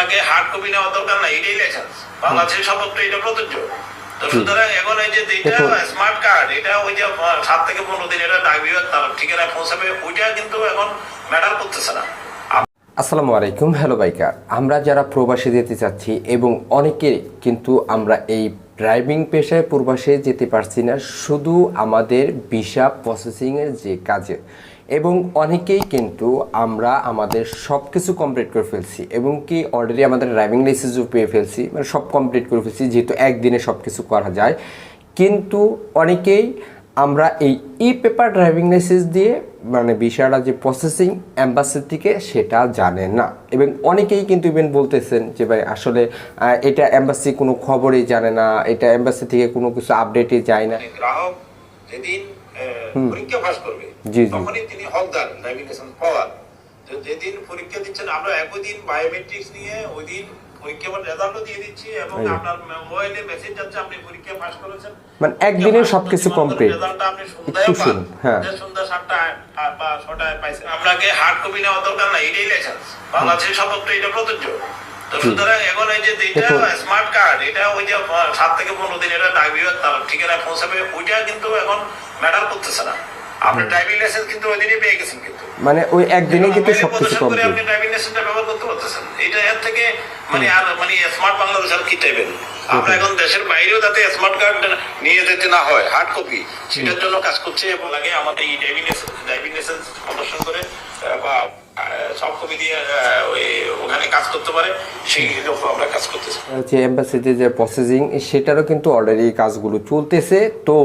আপনাকে hard copy নেওয়ার দরকার নাই এটাই লেখা বাংলাদেশের সর্বত্র এটা প্রযোজ্য। তো সুতরাং এখন এই যে এটা স্মার্ট কার্ড এটা ওই যে সাত থেকে পনেরো দিন এটা ডাক বিভাগ তার ঠিকানায় পৌঁছাবে ওইটা কিন্তু এখন ম্যাটার করতেছে না। আসসালামু আলাইকুম হ্যালো বাইকার। আমরা যারা প্রবাসী যেতে চাচ্ছি এবং অনেকে কিন্তু আমরা এই ড্রাইভিং পেশায় প্রবাসে যেতে পারছি না, শুধু আমাদের ভিসা প্রসেসিংয়ের যে কাজে। এবং অনেকেই কিন্তু আমরা আমাদের সব কিছু কমপ্লিট করে ফেলছি এবং কি অলরেডি আমাদের ড্রাইভিং লাইসেন্সও পেয়ে ফেলছি মানে সব কমপ্লিট করে ফেলছি, যেহেতু একদিনে সব কিছু করা যায়। কিন্তু অনেকেই আমরা এই ই পেপার ড্রাইভিং লাইসেন্স দিয়ে মানে বিষয়টা যে প্রসেসিং অ্যাম্বাসির থেকে সেটা জানে না। এবং অনেকেই কিন্তু ইভেন বলতেছেন যে ভাই আসলে এটা অ্যাম্বাসি কোনো খবরই জানে না এটা অ্যাম্বাসি থেকে কোনো কিছু আপডেটই যায় না। মানে গ্রাহক যেদিন পরীক্ষা পাস করবে জি, জি। তখনই তিনি হকদার ড্রাইভিং লাইসেন্স পাওয়ার। যেদিন পরীক্ষা দিচ্ছেন আমরা একই দিন বায়োমেট্রিক্স নিয়ে ওই দিন আপনার মানে একদিনে সবকিছু একটু শুনুন, হ্যাঁ। যে সন্ধ্যা সাতটায় আর বা ছটায় পাইছেন। আপনাকে হার্ড কপি নেওয়ার দরকার নাই এটাই লাইসেন্স বাংলাদেশের সর্বত্র এটা প্রযোজ্য। তো সুতরাং এখন এই যে এটা স্মার্ট কার্ড এটা ওই যে সাত থেকে পনেরো দিন এটা ডাক বিভাগ তার ঠিকানায় পৌঁছাবে ওইটা কিন্তু এখন ম্যাটার করতেছে না। আপনি ড্রাইভিং লাইসেন্স কিন্তু ওই দিনই পেয়ে গেছেন কিন্তু। মানে ওই একদিনে কিন্তু সবকিছু কমপ্লিট আপনি ড্রাইভিং লাইসেন্সটা ব্যবহার করতে পারতেছেন এটা এর থেকে মানে আর মানে স্মার্ট বাংলাদেশ আর কি চাইবেন আমরা এখন দেশের বাইরেও যাতে স্মার্ট কার্ড নিয়ে যেতে না হয় হার্ড কপি সেটার জন্য কাজ করছে এবং লাগে আমাদের এই ড্রাইভিং লাইসেন্স ড্রাইভিং লাইসেন্স প্রদর্শন করে বা সব কপি দিয়ে ওই ওখানে কাজ করতে পারে সেই আমরা কাজ করতেছি। যে এম্বাসিতে যে প্রসেসিং সেটারও কিন্তু অলরেডি কাজগুলো চলতেছে। তো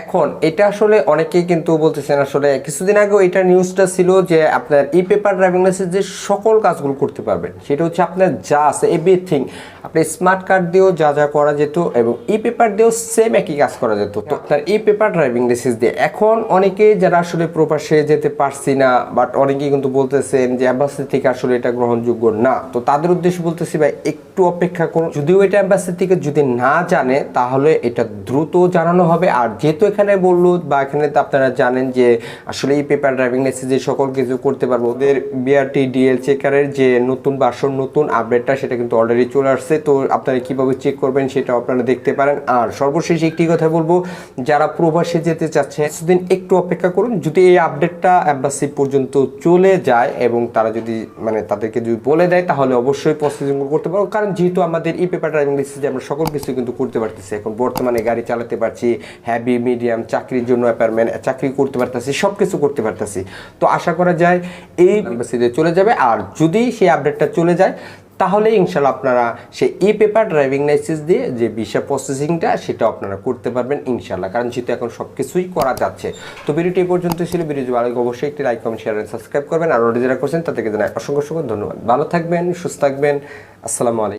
এখন এটা আসলে অনেকেই কিন্তু বলতেছেন আসলে কিছুদিন আগেও এটা নিউজটা ছিল যে আপনার ই পেপার ড্রাইভিং লাইসেন্স যে সকল কাজগুলো করতে পারবেন, সেটা হচ্ছে আপনার যা আছে এভরিথিং আপনি স্মার্ট কার্ড দিয়েও যা যা করা যেত এবং ই পেপার দিয়েও সেম একই কাজ করা যেত। তো আপনার ই পেপার ড্রাইভিং লাইসেন্স দিয়ে। এখন অনেকে যারা আসলে প্রবাসে যেতে পারছি না বাট অনেকেই কিন্তু বলতেছেন যে অ্যাম্বাসি থেকে আসলে এটা গ্রহণযোগ্য না। তো তাদের উদ্দেশ্যে বলতেছি ভাই, একটু অপেক্ষা করুন। যদিও এটা অ্যাম্বাসি থেকে যদি না জানে, তাহলে এটা দ্রুত জানানো হবে। আর যেহেতু এখানে বলল বা এখানে তো আপনারা জানেন যে আসলে এই পেপার ড্রাইভিং লাইসেন্স যে সকল কিছু করতে পারব। ওদের বিআরটি ডিএল চেকারের যে নতুন বাসন নতুন আপডেটটা সেটা কিন্তু অলরেডি চলে আসছে। তো আপনারা কীভাবে চেক করবেন সেটা আপনারা দেখতে পারেন। আর সর্বশেষ একটি কথা বলব, যারা প্রবাসে যেতে চাচ্ছে, কিছুদিন একটু অপেক্ষা করুন। যদি এই আপডেটটা অ্যাম্বাসি পর্যন্ত চলে যায় এবং তারা যদি মানে তাদেরকে যদি বলে দেয়, তাহলে অবশ্যই প্রসেসিং করতে পারব। কারণ যেহেতু আমাদের ই পেপার ড্রাইভিং লাইসেন্সে আমরা সকল কিছু কিন্তু করতে পারতেছি, এখন বর্তমানে গাড়ি চালাতে পারছি হ্যাভি মিডিয়াম চাকরির জন্য অ্যাপার্টমেন্ট চাকরি করতে পারতেছি সব কিছু করতে পারতেছি। তো আশা যায়, এই এম্বাসিতে চলে যাবে। আর যদি সেই আপডেটটা চলে যায়, তাহলে ইনশাল্লাহ আপনারা সেই ই পেপার ড্রাইভিং লাইসেন্স দিয়ে যে ভিসা প্রসেসিংটা সেটা আপনারা করতে পারবেন ইনশাল্লাহ কারণ যেহেতু এখন সব কিছুই করা যাচ্ছে। তো ভিডিওটি এই পর্যন্ত ছিল। ভিডিও ভালো অবশ্যই একটি লাইক কমেন্ট শেয়ার সাবস্ক্রাইব করবেন। আর অলরেডি যারা করছেন, তাদেরকে জানাই অসংখ্য অসংখ্য ধন্যবাদ। ভালো থাকবেন, সুস্থ থাকবেন। আসসালামু আলাইকুম।